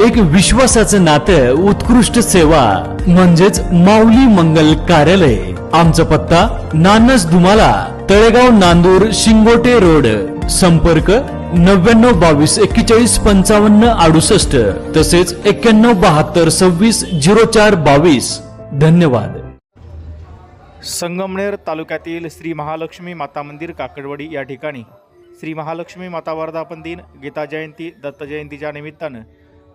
एक विश्वासाचं नातं उत्कृष्ट सेवा म्हणजेच माऊली मंगल कार्यालय. आमचा पत्ता नानस दुमाला तळेगाव नांदूर शिंगोटे रोड. संपर्क नव्याण्णव बावीस एक्केचाळीस पंचावन्न अडुसष्ट. तसेच एक्क्याण्णव बहात्तर सव्वीस झिरो चार बावीस. धन्यवाद. संगमनेर तालुक्यातील श्री महालक्ष्मी माता मंदिर काकडवाडी या ठिकाणी श्री महालक्ष्मी माता वर्धापन दिन गीता जयंती दत्त जयंतीच्या निमित्तानं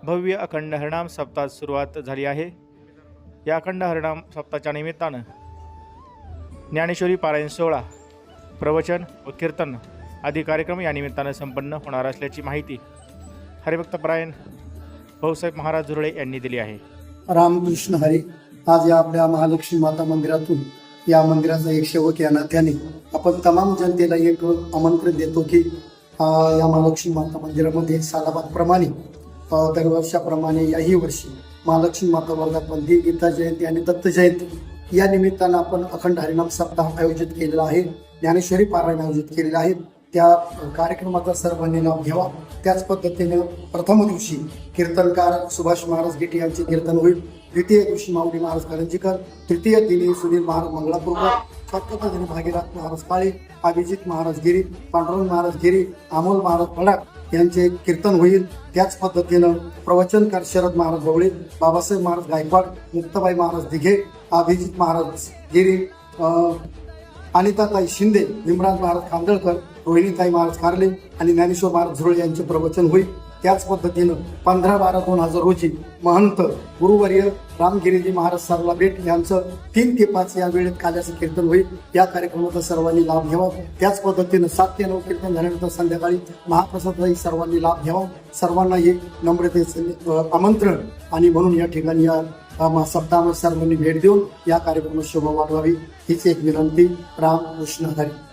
भव्य अखंड हरिणाम सप्ताह सुरुवात झाली आहे. या अखंड हरिणाम सप्ताहाच्या निमित्तानं ज्ञानेश्वरी पारायण सोहळा प्रवचन व कीर्तन आदी कार्यक्रम या निमित्तानं संपन्न होणार असल्याची माहिती हरिभक्तपरायण भाऊसाहेब महाराज झुरळे यांनी दिली आहे. रामकृष्ण हरी आज या आपल्या महालक्ष्मी माता मंदिरातून या मंदिराचा एक सेवक या नात्याने आपण तमाम जनतेला एक आमंत्रण देतो की या महालक्ष्मी माता मंदिरामध्ये सालाबादप्रमाणे प्रमाणे दरवर्षाप्रमाणे याही वर्षी महालक्ष्मी माता वर्धापन गीता जयंती आणि दत्त जयंती या निमित्तानं आपण अखंड हरिनाम सप्ताह आयोजित केलेला आहे. ज्ञानेश्वरी पारायण आयोजित केलेलं आहे. त्या कार्यक्रमाचा सर्वांनी लाभ घ्यावा. त्याच पद्धतीने प्रथम दिवशी कीर्तनकार सुभाष महाराज गेटे यांचे कीर्तन होईल. द्वितीय दिवशी माऊली महाराज करंजीकर. तृतीय दिनी सुनील महाराज मंगळापूरकर स्वतंत्र दिनी भागीरथ महाराज काळे अभिजित महाराज गिरी पांडुरंग महाराज गिरी अमोल महाराज पडाक यांचे कीर्तन होईल त्याच पद्धतीनं प्रवचनकार शरद महाराज गवळे बाबासाहेब महाराज गायकवाड मुक्ताबाई महाराज दिघे अभिजित महाराज गिरी अनिताताई शिंदे भीमराज महाराज खांदळकर रोहिणीताई महाराज कारले आणि ज्ञानेश्वर महाराज झुरळे यांचे प्रवचन होईल. त्याच पद्धतीनं पंधरा बारा दोन हजार रोजी महंत गुरुवर्य रामगिरीजी महाराज सरला भेट यांचं तीन ते पाच या वेळेत काल्याचं कीर्तन होईल. या कार्यक्रमाचा सर्वांनी लाभ घ्यावा. त्याच पद्धतीनं सात ते नऊ कीर्तन झाल्यानंतर संध्याकाळी महाप्रसादाही सर्वांनी लाभ घ्यावा. सर्वांना हे नम्रतेचे आमंत्रण आणि म्हणून या ठिकाणी या अं, सर्वांनी भेट देऊन या कार्यक्रमात शोभा वाढवावी. हीच एक विनंती. राम कृष्ण हरी.